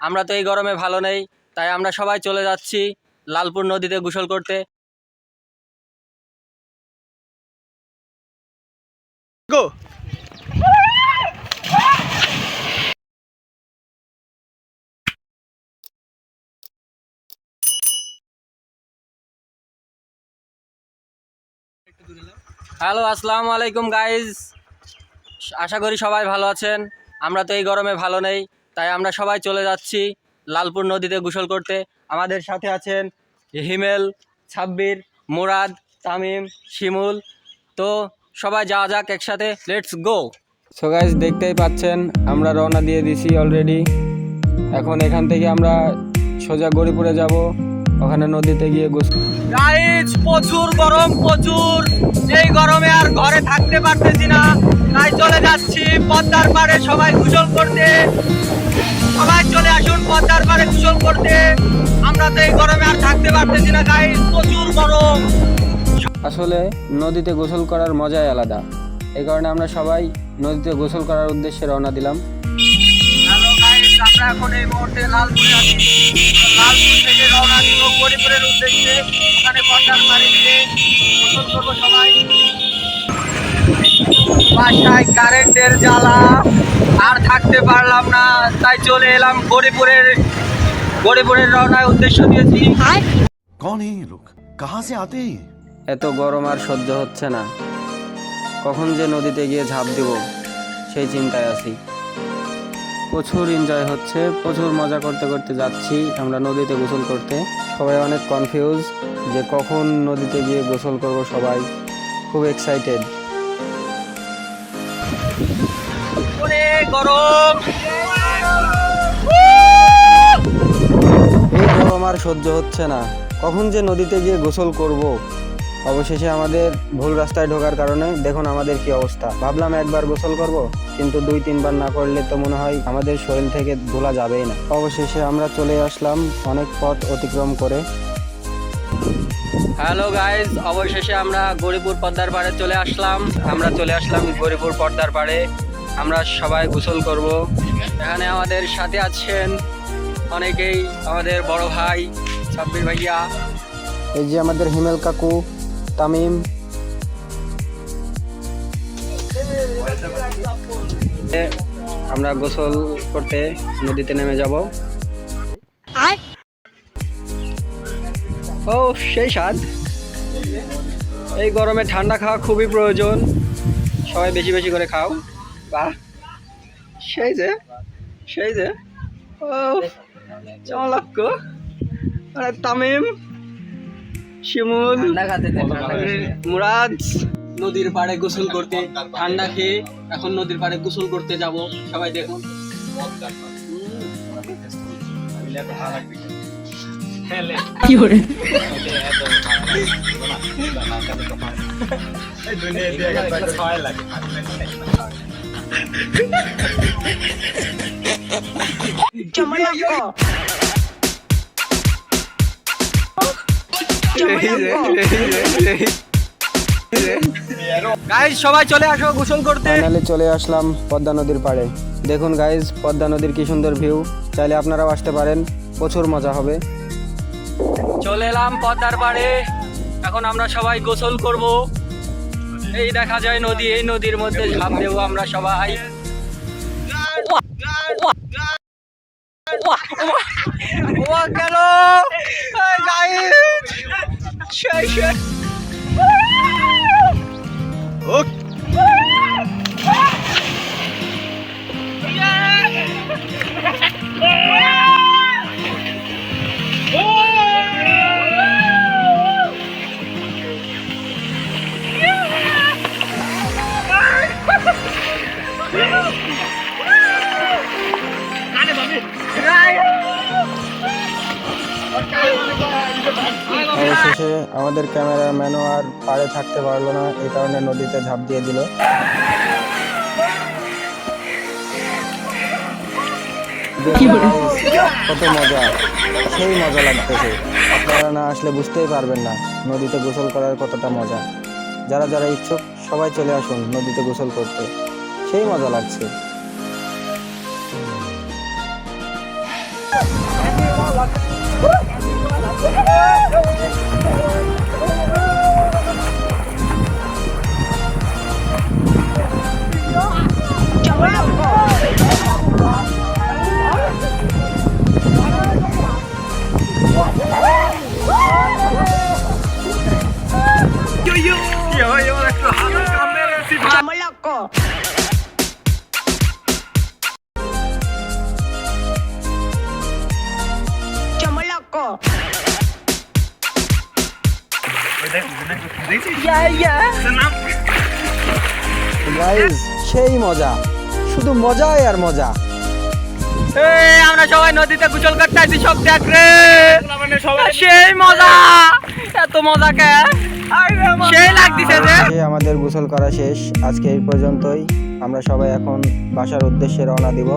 আমরা তো এই গরমে ভালো নেই তাই আমরা সবাই চলে যাচ্ছি লালপুর নদীতে গোসল করতে। গো! হ্যালো আসসালামু আলাইকুম গাইজ আশা করি সবাই ভালো আছেন। আমরা তো এই গরমে ভালো নেই। তাই আমরা সবাই চলে যাচ্ছি লালপুর নদীতে গোসল করতে। আমাদের সাথে আছেন হিমেল, ছাব্বির, মুরাদ, তামিম, শিমুল। তো সবাই যাওয়া যাক একসাথে, লেটস গো। সো গাইজ দেখতেই পাচ্ছেন, আমরা রওনা দিয়ে দিছি অলরেডি এখন এখান থেকে আমরা সোজা গড়িপুরে যাব, ওখানে নদীতে গিয়ে গোসল গাইজ প্রচুর গরম, প্রচুর। এই গরমে আর ঘরে থাকতে পারতেছি না। তাই চলে যাচ্ছি পদ্মার পাড়ে সবাই গোসল করতে। সবাই চলে আসুন পদ্মার পাড়ে গোসল করতে। আমরা তো এই গরমে আর থাকতে পারতেছি না গাইজ প্রচুর গরম। আসলে নদীতে গোসল করার মজাই আলাদা। এই কারণে আমরা সবাই নদীতে গোসল করার উদ্দেশ্যে রওনা দিলাম। আমরা এখন এই মুহূর্তে লালপুরে আছি। লালপুর থেকে রওনা দিব গরিপুরের উদ্দেশ্যে। ওখানে পদ্মার পাড়ে গিয়ে গোসল করব সবাই। বাসায় কারেন্টের জ্বালা। আর থাকতে পারলাম না তাই চলে এলাম গরিপুরের গরিপুরের রওনায় উদ্দেশ্য দিয়েছি কোন এই লোক? কাহা সে আতে এত গরম আর সহ্য হচ্ছে না। কখন যে নদীতে গিয়ে ঝাঁপ দেব সেই চিন্তায় আছি। প্রচুর এনজয় হচ্ছে প্রচুর মজা করতে করতে যাচ্ছি আমরা নদীতে গোসল করতে। সবাই অনেক কনফিউজ যে কখন নদীতে গিয়ে গোসল করব সবাই। খুব এক্সাইটেড গরম। এই গরম আর সহ্য হচ্ছে না। কখন যে নদীতে গিয়ে গোসল করব? অবশেষে আমাদের ভুল রাস্তায় ঢোকার কারণে দেখুন আমাদের কি অবস্থা। ভাবলাম একবার গোসল করব কিন্তু দুই তিনবার না করলে তো মনে হয় আমাদের শরীর থেকে ধুলা যাবেই না। অবশেষে আমরা চলে আসলাম অনেক পথ অতিক্রম করে। হ্যালো গাইজ অবশেষে আমরা গরিপুর পদ্মার পাড়ে চলে আসলাম। আমরা চলে আসলাম গরিপুর পদ্মার পাড়ে। আমরা সবাই গোসল করব। এখানে আমাদের সাথে আছেন অনেকেই আমাদের বড় ভাই সাব্বির ভাইয়া। এই যে আমাদের হিমেল কাকু তামিম। এ, আমরা গোসল করতে নদীতে নেমে যাব। ও সেই স্বাদ। এই গরমে ঠান্ডা খাওয়া খুবই প্রয়োজন। সবাই বেশি বেশি করে খাও। বাহ সেই যে সেই যে ও চমলক্ষ আরে তামিম শিমুল মুরাদ। নদীর পাড়ে গোসল করতে ঠান্ডা খেয়ে এখন নদীর পাড়ে গোসল করতে যাব সবাই দেখুন। গাইজ সবাই চলে আসো গোসল করতে। ফাইনালি চলে আসলাম পদ্মা নদীর পাড়ে। দেখুন গাইজ পদ্মা নদীর কি সুন্দর ভিউ চাইলে আপনারাও আসতে পারেন প্রচুর মজা হবে। চলে এলাম পদ্মার পাড়ে। এখন আমরা সবাই গোসল করব। এই দেখা যায় নদী এই নদীর মধ্যে ঝাঁপ দেবো আমরা সবাই গেল গাইজ অবশেষে আমাদের ক্যামেরাম্যানও আর পাড়ে থাকতে পারল না এই কারণে নদীতে ঝাঁপ দিয়ে দিল। কত মজা সেই মজা লাগতেছে। আপনারা না আসলে বুঝতেই পারবেন না নদীতে গোসল করার কতটা মজা। যারা যারা ইচ্ছুক সবাই চলে আসুন নদীতে গোসল করতে। সেই মজা লাগছে। Chamo loco. Chamo loco. Guys সেই মজা শুধু মজাই আর মজা আমরা সবাই নদীতে গোসল করতে আছি সব দেখ রে। সেই মজা। এত মজা কে? সেই লাগতেছে যে। আমাদের গোসল করা শেষ। আজকে এই পর্যন্তই। আমরা সবাই এখন বাসার উদ্দেশ্যে রওনা দিব।